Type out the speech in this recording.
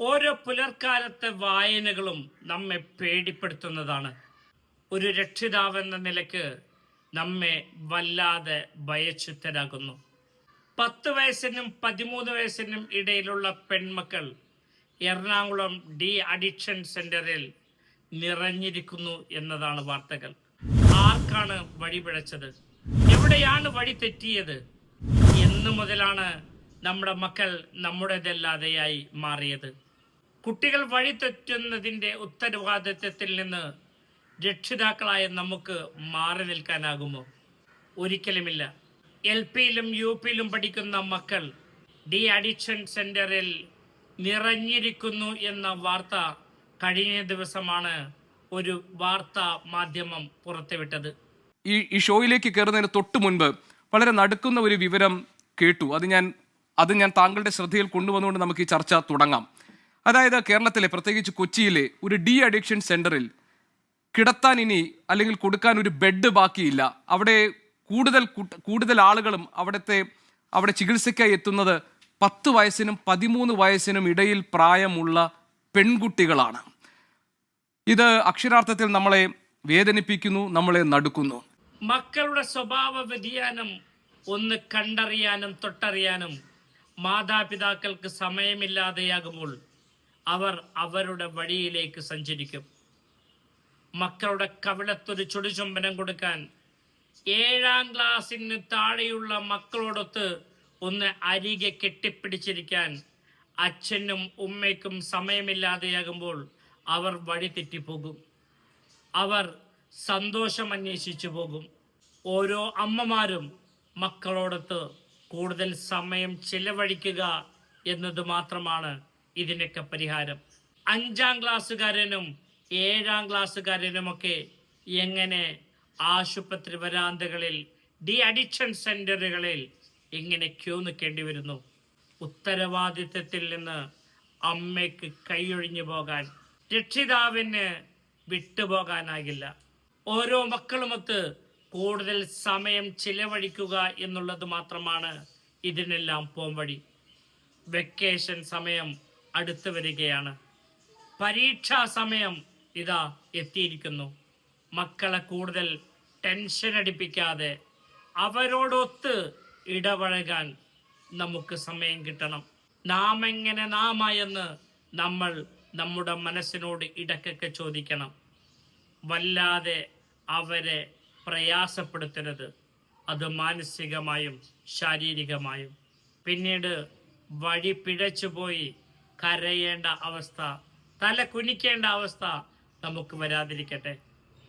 ഓരോ പുലർക്കാലത്തെ വായനകളും നമ്മെ പേടിപ്പെടുത്തുന്നതാണ്. ഒരു രക്ഷിതാവെന്ന നിലയ്ക്ക് നമ്മെ വല്ലാതെ ഭയച്ചിത്തരാകുന്നു പത്ത് വയസ്സിനും പതിമൂന്ന് വയസ്സിനും ഇടയിലുള്ള പെൺമക്കൾ എറണാകുളം ഡി അഡിക്ഷൻ സെന്ററിൽ നിറഞ്ഞിരിക്കുന്നു എന്നതാണ് വാർത്തകൾ. ആർക്കാണ് വഴി പിഴച്ചത്? എവിടെയാണ് വഴി തെറ്റിയത്? എന്നു മുതലാണ് നമ്മുടെ മക്കൾ നമ്മുടേതല്ലാതെയായി മാറിയത്. കുട്ടികൾ വഴി തെറ്റുന്നതിന്റെ ഉത്തരവാദിത്വത്തിൽ നിന്ന് രക്ഷിതാക്കളായ നമുക്ക് മാറി നിൽക്കാനാകുമോ? ഒരിക്കലുമില്ല. എൽ പിയിലും യു പിയിലും പഠിക്കുന്ന മക്കൾ ഡി അഡിക്ഷൻ സെന്ററിൽ നിറഞ്ഞിരിക്കുന്നു എന്ന വാർത്ത കഴിഞ്ഞ ദിവസമാണ് ഒരു വാർത്താ മാധ്യമം പുറത്തുവിട്ടത്. ഈ ഈ ഷോയിലേക്ക് കയറുന്നതിന് തൊട്ട് മുൻപ് വളരെ നടുക്കുന്ന ഒരു വിവരം കേട്ടു. അത് ഞാൻ അത് ഞാൻ താങ്കളുടെ ശ്രദ്ധയിൽ കൊണ്ടുവന്നുകൊണ്ട് നമുക്ക് ഈ ചർച്ച തുടങ്ങാം. അതായത് കേരളത്തിലെ പ്രത്യേകിച്ച് കൊച്ചിയിലെ ഒരു ഡി അഡിക്ഷൻ സെന്ററിൽ കിടത്താൻ ഇനി അല്ലെങ്കിൽ കൊടുക്കാൻ ഒരു ബെഡ് ബാക്കിയില്ല. അവിടെ കൂടുതൽ കൂടുതൽ ആളുകളും അവിടുത്തെ അവിടെ ചികിത്സയ്ക്കായി എത്തുന്നത് പത്ത് വയസ്സിനും പതിമൂന്ന് വയസ്സിനും ഇടയിൽ പ്രായമുള്ള പെൺകുട്ടികളാണ്. ഇത് അക്ഷരാർത്ഥത്തിൽ നമ്മളെ വേദനിപ്പിക്കുന്നു നമ്മളെ നടുക്കുന്നു. മക്കളുടെ സ്വഭാവ വ്യതിയാനം ഒന്ന് കണ്ടറിയാനും തൊട്ടറിയാനും മാതാപിതാക്കൾക്ക് സമയമില്ലാതെയാകുമ്പോൾ അവർ അവരുടെ വഴിയിലേക്ക് സഞ്ചരിക്കും. മക്കളുടെ കവിളത്തൊരു ചുടുചുംബനം കൊടുക്കാൻ ഏഴാം ക്ലാസ്സിന് താഴെയുള്ള മക്കളോടൊത്ത് ഒന്ന് അരികെ കെട്ടിപ്പിടിച്ചിരിക്കാൻ അച്ഛനും ഉമ്മയ്ക്കും സമയമില്ലാതെയാകുമ്പോൾ അവർ വഴി തെറ്റിപ്പോകും അവർ സന്തോഷം അന്വേഷിച്ചു പോകും. ഓരോ അമ്മമാരും മക്കളോടൊത്ത് കൂടുതൽ സമയം ചിലവഴിക്കുക എന്നത് മാത്രമാണ് ഇതിനൊക്കെ പരിഹാരം. അഞ്ചാം ക്ലാസ്സുകാരനും ഏഴാം ക്ലാസ്സുകാരനുമൊക്കെ എങ്ങനെ ആശുപത്രി വരാന്തകളിൽ ഡി അഡിക്ഷൻ സെന്ററുകളിൽ ഇങ്ങനെ ക്യൂ നിൽക്കേണ്ടി വരുന്നു? ഉത്തരവാദിത്വത്തിൽ നിന്ന് അമ്മയ്ക്ക് കൈയൊഴിഞ്ഞു പോകാൻ രക്ഷിതാവിന് വിട്ടുപോകാനാകില്ല. ഓരോ മക്കളുമൊത്ത് കൂടുതൽ സമയം ചിലവഴിക്കുക എന്നുള്ളത് മാത്രമാണ് ഇതിനെല്ലാം പോംവഴി. വെക്കേഷൻ സമയം അടുത്തു വരികയാണ്. പരീക്ഷാ സമയം ഇതാ എത്തിയിരിക്കുന്നു. മക്കളെ കൂടുതൽ ടെൻഷൻ അടിപ്പിക്കാതെ അവരോടൊത്ത് ഇടപഴകാൻ നമുക്ക് സമയം കിട്ടണം. നാം എങ്ങനെ നാമായെന്ന് നമ്മൾ നമ്മുടെ മനസ്സിനോട് ഇടയ്ക്കൊക്കെ ചോദിക്കണം. വല്ലാതെ അവരെ പ്രയാസപ്പെടുത്തരുത്. അത് മാനസികമായും ശാരീരികമായും. പിന്നീട് വഴി പിഴച്ചുപോയി കരയേണ്ട അവസ്ഥ തല കുനിക്കേണ്ട അവസ്ഥ നമുക്ക് വരാതിരിക്കട്ടെ.